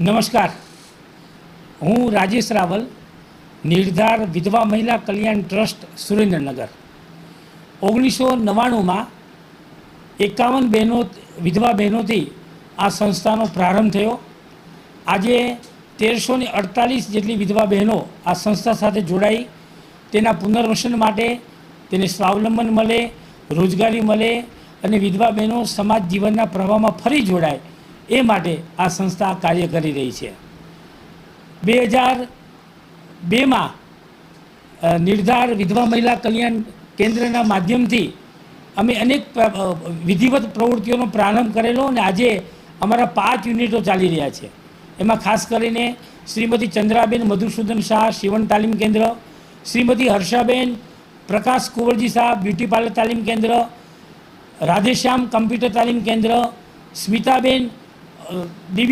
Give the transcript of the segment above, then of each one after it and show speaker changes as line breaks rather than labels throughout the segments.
નમસ્કાર. હું રાજેશ રાવલ, નિર્ધાર વિધવા મહિલા કલ્યાણ ટ્રસ્ટ, સુરેન્દ્રનગર. ઓગણીસો નવ્વાણુંમાં એકાવન બહેનો, વિધવા બહેનોથી આ સંસ્થાનો પ્રારંભ થયો. આજે તેરસો ને અડતાલીસ જેટલી વિધવા બહેનો આ સંસ્થા સાથે જોડાઈ. તેના પુનર્વસન માટે તેને સ્વાવલંબન મળે, રોજગારી મળે અને વિધવા બહેનો સમાજ જીવનના પ્રવાહમાં ફરી જોડાય એ માટે આ સંસ્થા કાર્ય કરી રહી છે. બે હજાર બેમાં નિર્ધાર વિધવા મહિલા કલ્યાણ કેન્દ્રના માધ્યમથી અમે અનેક વિધિવત પ્રવૃત્તિઓનો પ્રારંભ કરેલો અને આજે અમારા પાંચ યુનિટો ચાલી રહ્યા છે. એમાં ખાસ કરીને શ્રીમતી ચંદ્રાબેન મધુસૂદન શાહ શિવણ તાલીમ કેન્દ્ર, શ્રીમતી હર્ષાબેન પ્રકાશ કુંવરજી શાહ બ્યુટી પાર્લર તાલીમ કેન્દ્ર, રાધેશ્યામ કમ્પ્યુટર તાલીમ કેન્દ્ર, સ્મિતાબેન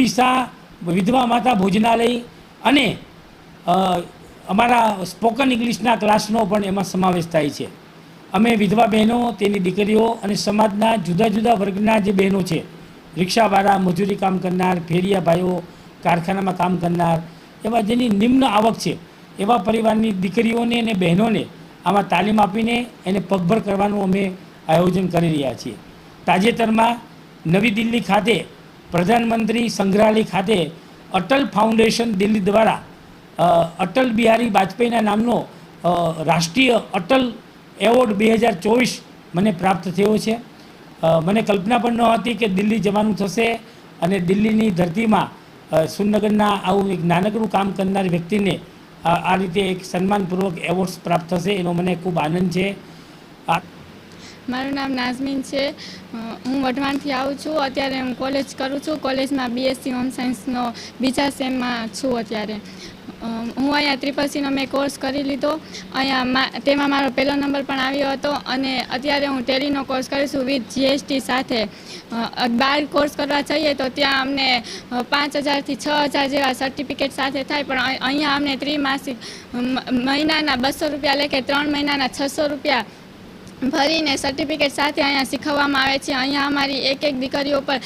શાહ વિધવા માતા ભોજનાલય અને અમારા સ્પોકન ઇંગ્લિશના ક્લાસનો પણ એમાં સમાવેશ થાય છે. અમે વિધવા બહેનો, તેની દીકરીઓ અને સમાજના જુદા જુદા વર્ગના જે બહેનો છે, રિક્ષાવાળા, મજૂરી કામ કરનાર ફેરિયા ભાઈઓ, કારખાનામાં કામ કરનાર, એવા જેની નિમ્ન આવક છે, એવા પરિવારની દીકરીઓને અને બહેનોને આમાં તાલીમ આપીને એને પગભર કરવાનું અમે આયોજન કરી રહ્યા છીએ. તાજેતરમાં નવી દિલ્હી ખાતે પ્રધાનમંત્રી સંગ્રહાલય ખાતે અટલ ફાઉન્ડેશન દિલ્હી દ્વારા અટલ બિહારી વાજપેયીના નામનો રાષ્ટ્રીય અટલ એવોર્ડ બે હજાર ચોવીસ મને પ્રાપ્ત થયો છે. મને કલ્પના પણ ન હતી કે દિલ્હી જવાનું થશે અને દિલ્હીની ધરતીમાં શ્રીનગરના આવું એક નાનકડું કામ કરનાર વ્યક્તિને આ રીતે એક સન્માનપૂર્વક એવોર્ડ્સ પ્રાપ્ત થશે એનો મને ખૂબ આનંદ છે. આ
મારું નામ નાઝમીન છે. હું વઢવાણથી આવું છું. અત્યારે હું કોલેજ કરું છું. કોલેજમાં બીએસસી હોમ સાયન્સનો બીજા સેમમાં છું અત્યારે. હું અહીંયા ત્રિપલ સીનો મેં કોર્સ કરી લીધો. અહીંયા તેમાં મારો પહેલો નંબર પણ આવ્યો હતો અને અત્યારે હું ટેલીનો કોર્સ કરીશું વિથ જીએસટી સાથે. બાર કોર્સ કરવા જઈએ તો ત્યાં અમને પાંચ હજારથી છ હજાર જેવા સર્ટિફિકેટ સાથે થાય. પણ અહીંયા અમને ત્રિમાસિક મહિનાના બસો રૂપિયા લેખે ત્રણ મહિનાના છસો રૂપિયા ભરીને સર્ટિફિકેટ સાથે અહીંયા શીખવવામાં આવે છે. અહીંયા અમારી એક એક દીકરીઓ પર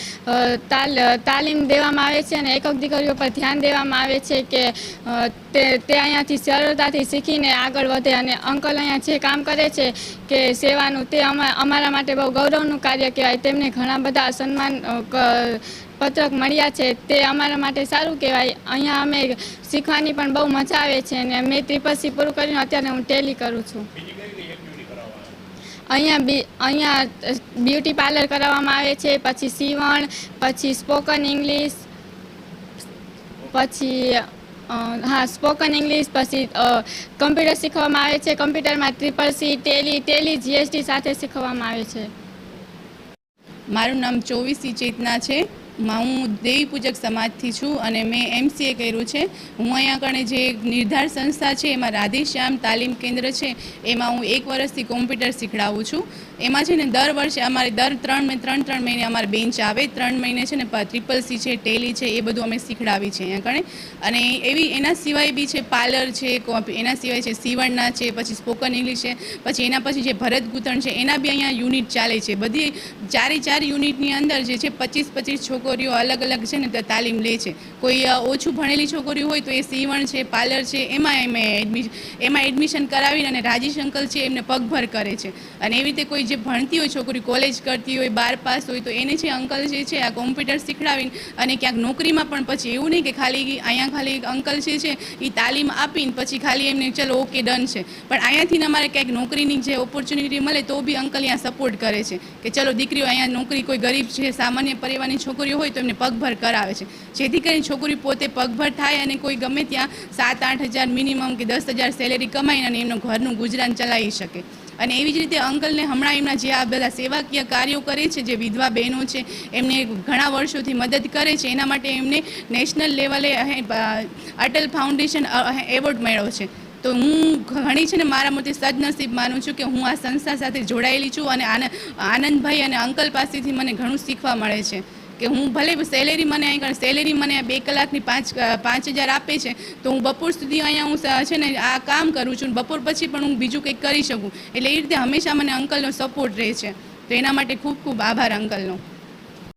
તાલ તાલીમ દેવામાં આવે છે અને એક એક દીકરીઓ પર ધ્યાન દેવામાં આવે છે કે તે અહીંયાથી સરળતાથી શીખીને આગળ વધે અને અંકલ અહીંયા જે કામ કરે છે કે સેવાનું તે અમા- અમારા માટે બહુ ગૌરવનું કાર્ય કહેવાય. તેમને ઘણા બધા સન્માન પત્રક મળ્યા છે. તે અમારા માટે સારું કહેવાય. અહીંયા અમે શીખવાની પણ બહુ મજા આવે છે અને મેં ત્રિપસી પૂરું કર્યું. અત્યારે હું ટેલી કરું છું. અહીંયા અહીંયા બ્યુટી પાર્લર કરાવવામાં આવે છે, પછી સીવણ, પછી સ્પોકન ઇંગ્લિશ, પછી હા, સ્પોકન ઇંગ્લિશ, પછી કમ્પ્યુટર શીખવામાં આવે છે, કમ્પ્યુટરમાં triple C, Tally Tally, GST સાથે શીખવવામાં આવે છે.
મારું નામ ચોવીસી ચેતના છે. હું દેવી પૂજક સમાજથી છું અને મેં એમસીએ કર્યું છે. હું અહીંયા કણે જે નિર્ધાર સંસ્થા છે, એમાં રાધેશ્યામ તાલીમ કેન્દ્ર છે, એમાં હું એક વર્ષથી કોમ્પ્યુટર શીખડાવું છું. એમાં છે ને દર વર્ષે અમારે દર ત્રણ ત્રણ ત્રણ મહિને અમારે બેન્ચ આવે. ત્રણ મહિને છે ને ટ્રિપલ સી છે ટેલી છે, એ બધું અમે શીખડાવી છે અહીંયા કણે અને એવી એના સિવાય બી છે પાર્લર છે એના સિવાય છે સીવણના છે, પછી સ્પોકન ઇંગ્લિશ છે, પછી એના પછી જે ભરત ગૂંથણ છે, એના બી અહીંયા યુનિટ ચાલે છે. બધી ચારે ચાર યુનિટની અંદર જે છે પચીસ પચીસ છોકરીઓ અલગ અલગ છે ને તાલીમ લે છે. કોઈ ઓછું ભણેલી છોકરીઓ હોય તો એ સીવણ છે પાર્લર છે, એમાં એમ એડમિશન એમાં એડમિશન કરાવીને અને રાજીશ અંકલ છે એમને પગભર કરે છે. અને એવી રીતે કોઈ જે ભણતી હોય, છોકરી કોલેજ કરતી હોય, બાર પાસ હોય, તો એને છે અંકલ જે છે, આ કોમ્પ્યુટર શીખડાવીને અને ક્યાંક નોકરીમાં પણ પછી એવું નહીં કે ખાલી અહીંયા ખાલી અંકલ જે છે એ તાલીમ આપીને પછી ખાલી એમને ચલો ઓકે ડન છે. પણ અહીંયાથી અમારે ક્યાંક નોકરીની જે ઓપોર્ચ્યુનિટી મળે, તો બી અંકલ અહીંયા સપોર્ટ કરે છે. કે ચલો, દીકરીઓ અહીંયા નોકરી, કોઈ ગરીબ છે સામાન્ય પરિવારની છોકરીઓ હોય, તો એમને પગભર કરાવે છે. જેથી કરીને છોકરી પોતે પગભર થાય અને કોઈ ગમે ત્યાં સાત, આઠ હજાર મિનિમમ કે દસ હજાર સેલેરી કમાઈને અને એમનું ઘરનું ગુજરાન ચલાવી શકે. અને એવી જ રીતે અંકલને હમણાં એમના જે આ બધા સેવાકીય કાર્યો કરે છે, જે વિધવા બહેનો છે, એમને ઘણા વર્ષોથી મદદ કરે છે, એના માટે એમને નેશનલ લેવલે અટલ ફાઉન્ડેશન એવોર્ડ મેળવ્યો છે. તો હું ઘણી છે ને મારા મતે સદનસીબ માનું છું કે હું આ સંસ્થા સાથે જોડાયેલી છું અને આન- આનંદભાઈ અને અંકલ પાસેથી મને ઘણું શીખવા મળે છે. કે હું ભલે સેલેરી મને અહીં સેલેરી મને બે કલાકની પાંચ પાંચ હજાર આપે છે, તો હું બપોર સુધી અહીંયા હું છે ને, આ કામ કરું છું બપોર પછી પણ હું બીજું કંઈક કરી શકું. એટલે એ રીતે હંમેશા મને અંકલનો સપોર્ટ રહે છે. તો એના માટે ખૂબ ખૂબ આભાર અંકલનો.